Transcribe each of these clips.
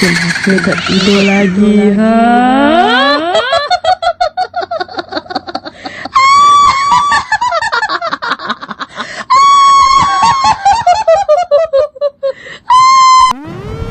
Dekat itu lagi. Ha.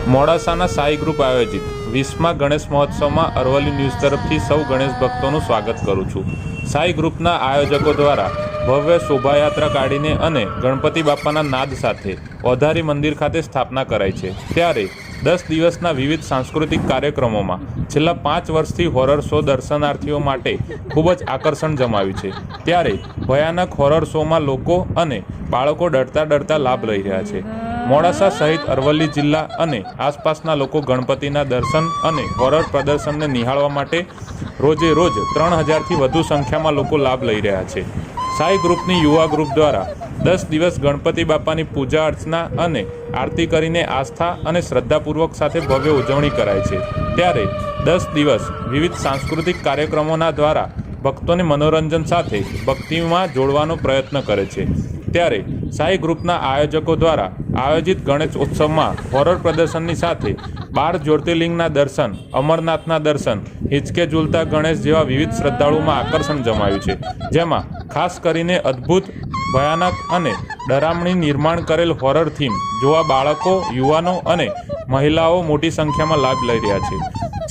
મોડાસાના Sai group આયોજિત વીસમા ગણેશ મહોત્સવમાં અરવલ્લી ન્યૂઝ તરફથી સૌ ગણેશ ભક્તોનું સ્વાગત કરું છું સાઈ ગ્રુપના આયોજકો દ્વારા ભવ્ય શોભાયાત્રા કાઢીને અને ગણપતિ બાપાના નાદ સાથે ઓધારી મંદિર ખાતે સ્થાપના કરાઈ છે ત્યારે દસ દિવસના વિવિધ સાંસ્કૃતિક કાર્યક્રમોમાં છેલ્લા પાંચ વર્ષથી હોરર શો દર્શનાર્થીઓ માટે ખૂબ જ આકર્ષણ જમાવ્યું છે. ત્યારે ભયાનક હોરર શોમાં લોકો અને બાળકો ડરતા ડરતા લાભ લઈ રહ્યા છે. મોડાસા સહિત અરવલ્લી જિલ્લા અને આસપાસના લોકો ગણપતિના દર્શન અને હોરર પ્રદર્શનને નિહાળવા માટે રોજે રોજ ત્રણ હજારથી વધુ સંખ્યામાં લોકો લાભ લઈ રહ્યા છે. સાઈ ગ્રુપની યુવા ગ્રુપ દ્વારા દસ દિવસ ગણપતિ બાપાની પૂજા અર્ચના અને આરતી કરીને આસ્થા અને શ્રદ્ધાપૂર્વક સાથે ભવ્ય ઉજવણી કરાય છે. ત્યારે દસ દિવસ વિવિધ સાંસ્કૃતિક કાર્યક્રમોના દ્વારા ભક્તોને મનોરંજન સાથે ભક્તિમાં જોડવાનો પ્રયત્ન કરે છે. ત્યારે સાઈ ગ્રુપના આયોજકો દ્વારા આયોજિત ગણેશ ઉત્સવમાં હોરર પ્રદર્શનની સાથે બાર જ્યોતિર્લિંગના દર્શન, અમરનાથના દર્શન હિંચકે ઝૂલતા ગણેશ જેવા વિવિધ શ્રદ્ધાળુમાં આકર્ષણ જમાયું છે. જેમાં ખાસ કરીને અદ્ભુત, ભયાનક અને ડરામણી નિર્માણ કરેલ હોરર થીમ જોવા બાળકો, યુવાનો અને મહિલાઓ મોટી સંખ્યામાં લાભ લઈ રહ્યા છે.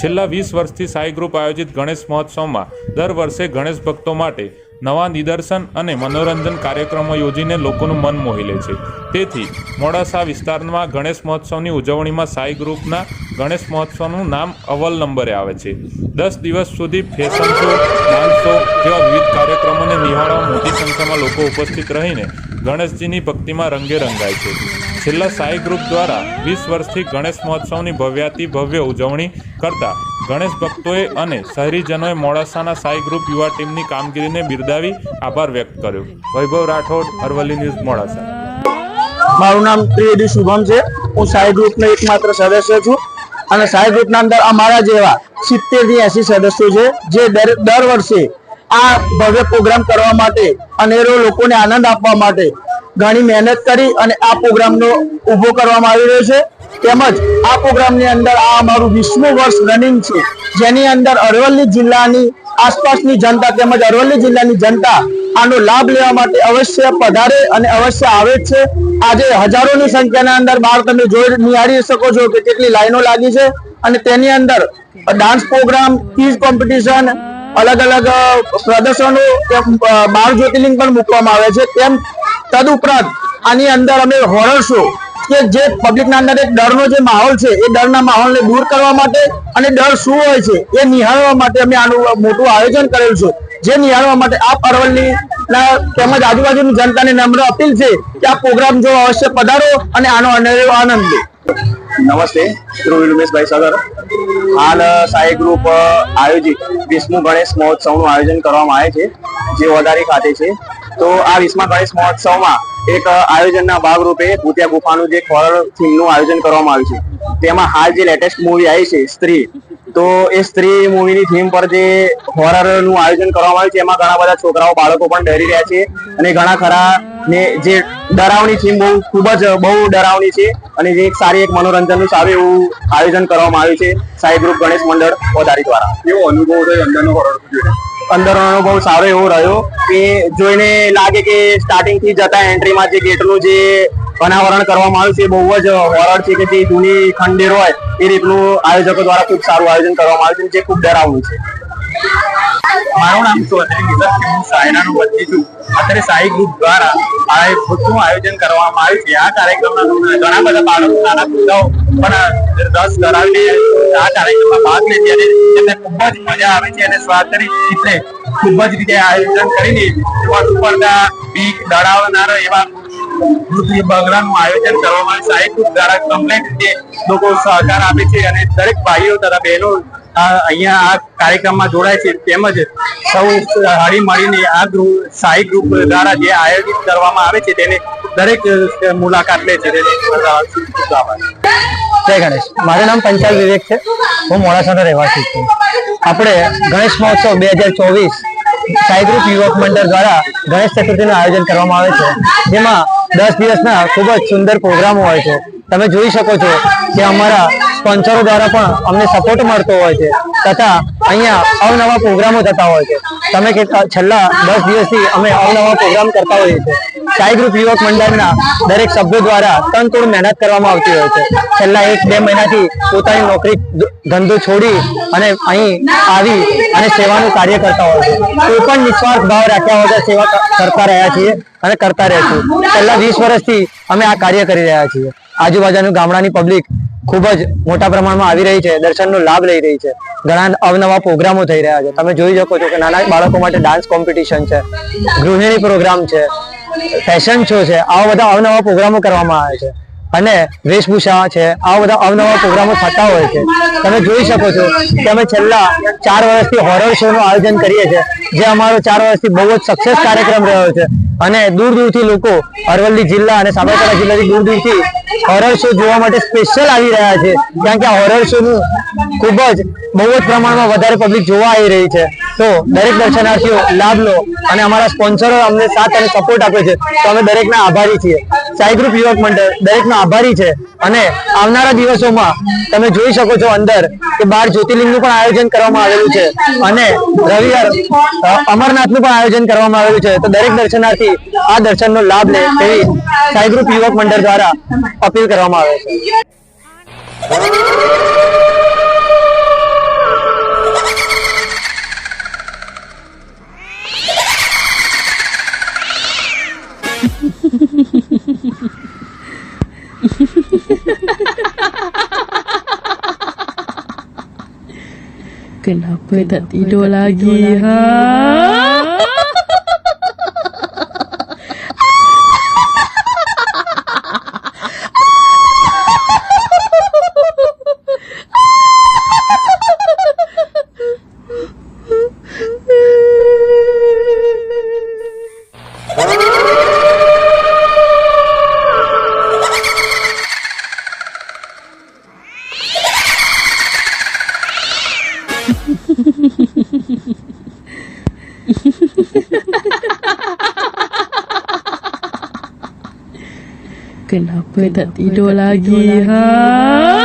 છેલ્લા વીસ વર્ષથી સાઈ ગ્રુપ આયોજિત ગણેશ મહોત્સવમાં દર વર્ષે ગણેશ ભક્તો માટે નવા નિદર્શન અને મનોરંજન કાર્યક્રમો યોજીને લોકોનું મન મોહી લે છે. તેથી, મોડાસા વિસ્તારમાં ગણેશ મહોત્સવની ઉજવણીમાં સાઈ ગ્રુપના ગણેશ મહોત્સવનું નામ અવ્વલ નંબરે આવે છે. દસ દિવસ સુધી ફેશન શો, ડાન્સ શો જેવા વિવિધ કાર્યક્રમોને નિહાળવા મોટી સંખ્યામાં લોકો ઉપસ્થિત રહીને ગણેશજીની ભક્તિમાં રંગે રંગાય છે. છેલ્લા સાઈ ગ્રુપ દ્વારા વીસ વર્ષથી ગણેશ મહોત્સવની ભવ્યાતિ ભવ્ય ઉજવણી કરતા ગણેશ ભક્તોએ અને શહેરીજનોએ મોડાસાના સાઈ ગ્રુપ યુવા ટીમની કામગીરીને બિરદાવી આભાર વ્યક્ત કર્યો. વૈભવ રાઠોડ, અરવલ્લી ન્યૂઝ, મોડાસા. મારું નામ ત્રિવેદી શુભમ છે. હું સાઈ ગ્રુપનો એકમાત્ર સદસ્ય છું અને સાઈ ગ્રુપના અંદર અમારા જેવા સિત્તેરથી એસી સદસ્યો છે, જે દર વર્ષે આ ભવ્ય પ્રોગ્રામ કરવા માટે અનેરો લોકોને આનંદ આપવા માટે ઘણી મહેનત કરી અને આ પ્રોગ્રામનો ઊભો કરવામાં આવી રહ્યો છે. તેમજ આ પ્રોગ્રામની અંદર આ અમારું વીસમું વર્ષ રનિંગ છે. જેની અંદર અરવલ્લી જિલ્લાની આસપાસની જનતા તેમજ અરવલ્લી જિલ્લાની જનતા આનો લાભ લેવા માટે અવશ્ય પધારે અને અવશ્ય આવે છે. આજે હજારોની સંખ્યાના અંદર બહાર તમે જોઈ નિહાળી શકો છો કે કેટલી લાઈનો લાગી છે અને તેની અંદર ડાન્સ પ્રોગ્રામ ક્વિઝ કોમ્પિટિશન અલગ અલગ પ્રદર્શનો બાર જ્યોતિર્લિંગ પણ મૂકવામાં આવે છે. તેમ તદુપરાંત આની અંદર અમે હોરર શો કે જે પબ્લિકના અંદર એક ડરનો જે માહોલ છે, એ ડરના માહોલને દૂર કરવા માટે અને ડર શું હોય છે, એ નિહાળવા માટે અમે આનું મોટું આયોજન કરેલું છે. જે નિહાળવા માટે આ અરવલ્લી તેમજ આજુબાજુની જનતાને નમ્ર અપીલ છે કે આ પ્રોગ્રામ જો અવશ્ય પધારો અને આનો અનેરો આનંદ લે. નમસ્તે, ધ્રુવી ઉમેશભાઈ હાલ સાઈ ગ્રુપ આયોજિત વિષ્ણુ ગણેશ મહોત્સવનું આયોજન કરવામાં આવે છે. જે વધારે ખાતે છે. તો આ વિસ્મા ગણેશ મહોત્સવમાં એક આયોજનના ભાગરૂપે ભૂતિયા ગુફાનું જે હોરર થીમનું આયોજન કરવામાં આવ્યું છે. તેમાં હાલ જે લેટેસ્ટ મૂવી આવી છે, સ્ત્રી, તો એ સ્ત્રી મૂવીની થીમ પર જે હોરરનું આયોજન કરવામાં આવ્યું છે, એમાં ઘણા બધા છોકરાઓ, બાળકો પણ ડરી રહ્યા છે અને ઘણા ખરા ને જે ડરાવની થીમ બહુ, ખૂબ જ બહુ ડરાવની છે અને જે એક સારી એક મનોરંજનનું સારું એવું આયોજન કરવામાં આવ્યું છે સાઈ ગ્રુપ ગણેશ મંડળ ઓદારી દ્વારા. કેવો અનુભવ થયો અંદરનો હોરર જોઈને? અંદરનો અનુભવ સારો એવો રહ્યો કે જોઈને લાગે કે સ્ટાર્ટિંગથી જતા એન્ટ્રીમાં જે ગેટનું જે અનાવરણ કરવામાં આવ્યું છે એ બહુ જ હોરર છે કે જે જૂની ખંડેર હોય એ રીતનું આયોજકો દ્વારા ખૂબ સારું આયોજન કરવામાં આવ્યું છે જે ખૂબ ડરાવનું છે. મારું નામ ચૌધરી વચ્ચે છું. અત્યારે સાઈ ગ્રુપ દ્વારા આ એક આયોજન કરવામાં આવ્યું છે. આ કાર્યક્રમમાં ઘણા બધા બાળકો નાના છોકરાઓ પણ રસ ધરાવીને આ કાર્યક્રમમાં ભાગ લે છે. અને તેમને ખૂબ જ મજા આવે છે અને સ્વાતંત્રિક રીતે ખૂબ જ રીતે આયોજન કરીને વધુ પડતા બીક દડાવનાર એવા બગડાનું આયોજન કરવામાં સાહેબ દ્વારા કમ્પ્લેટ રીતે લોકો સહકાર આપે છે અને દરેક ભાઈઓ તથા બહેનો અહીંયા આ કાર્યક્રમમાં જોડાય છે તેમજ સૌ હળી મળીને આ ગ્રુપ સાઈ ગ્રુપ દ્વારા જે આયોજિત કરવામાં આવે છે તેને દરેક મુલાકાત લે છે. જય ગણેશ. મારું નામ પંચાલ વિવેક છે. હું મોડાસાનો રહેવાસી છું. આપણે ગણેશ મહોત્સવ બે હજાર ચોવીસ સાઈ ગ્રુપ યુવક મંડળ દ્વારા ગણેશ ચતુર્થીનું આયોજન કરવામાં આવે છે. જેમાં દસ દિવસના ખૂબ જ સુંદર પ્રોગ્રામો હોય છે. તમે જોઈ શકો છો કે અમારા સ્પોન્સરો દ્વારા પણ અમને સપોર્ટ મળતો હોય છે. તથા અહીંયા અવનવા પ્રોગ્રામો થતા હોય છે. તમે છેલ્લા દસ દિવસથી અમે અવનવા પ્રોગ્રામ કરતા હોઈએ છીએ. સાઈ ગ્રુપ યુવક મંડળના દરેક સભ્યો દ્વારા તનતોડ મહેનત કરવામાં આવતી હોય છે. છેલ્લા એક બે મહિનાથી પોતાની નોકરી ધંધો છોડી અને અહીં આવી અને સેવાનું કાર્ય કરતા હોય છે. કોઈ પણ નિસ્વાર્થ ભાવ રાખ્યા વગર સેવા કરતા રહ્યા છીએ અને કરતા રહેશું છેલ્લા વીસ વર્ષથી અમે આ કાર્ય કરી રહ્યા છીએ. આજુબાજુનું ગામડાની પબ્લિક ખૂબ જ મોટા પ્રમાણમાં આવી રહી છે. દર્શનનો લાભ લઈ રહી છે. ઘણા અવનવા પ્રોગ્રામો થઈ રહ્યા છે. તમે જોઈ શકો છો કે નાના બાળકો માટે ડાન્સ કોમ્પિટિશન છે. ગૃહિણી પ્રોગ્રામ છે. ફેશન શો છે. આવા બધા અવનવા પ્રોગ્રામો કરવામાં આવે છે. અને વેશભૂષા છે. આવા બધા અવનવા પ્રોગ્રામો થતા હોય છે. તમે જોઈ શકો છો કે અમે છેલ્લા ચાર વર્ષથી હોરર શો નું આયોજન કરીએ છીએ. જે અમારો ચાર વર્ષથી બહુ જ સક્સેસ કાર્યક્રમ રહ્યો છે. અને દૂર દૂરથી લોકો અરવલ્લી જિલ્લા અને સાબરકાંઠા જિલ્લાથી દૂર દૂરથી હોરર શો જોવા માટે સ્પેશિયલ આવી રહ્યા છે. કારણ કે આ હોરર શો નું ખૂબ જ બહુ જ પ્રમાણમાં વધારે પબ્લિક જોવા આવી રહી છે. તો દરેક દર્શનાર્થીઓ લાભ લો અને અમારા સ્પોન્સરો અમને સાથ અને સપોર્ટ આપે છે. તો અમે દરેકના આભારી છીએ. સાઈ ગ્રુપ યુવક મંડળ દરેકનો આભારી છે. અને આવનારા દિવસોમાં તમે જોઈ શકો છો અંદર કે બાર જ્યોતિર્લિંગનું પણ આયોજન કરવામાં આવેલું છે. અને રવિવાર અમરનાથનું પણ આયોજન કરવામાં આવેલું છે. તો દરેક દર્શનાર્થી આ દર્શનનો લાભ લે તેવી સાઈગ્રુપ યુવક મંડળ દ્વારા અપીલ કરવામાં આવે છે Kenapa tak tidur lagi ha? kenapa Kenapa tak tidur, tak tidur lagi, lagi. ha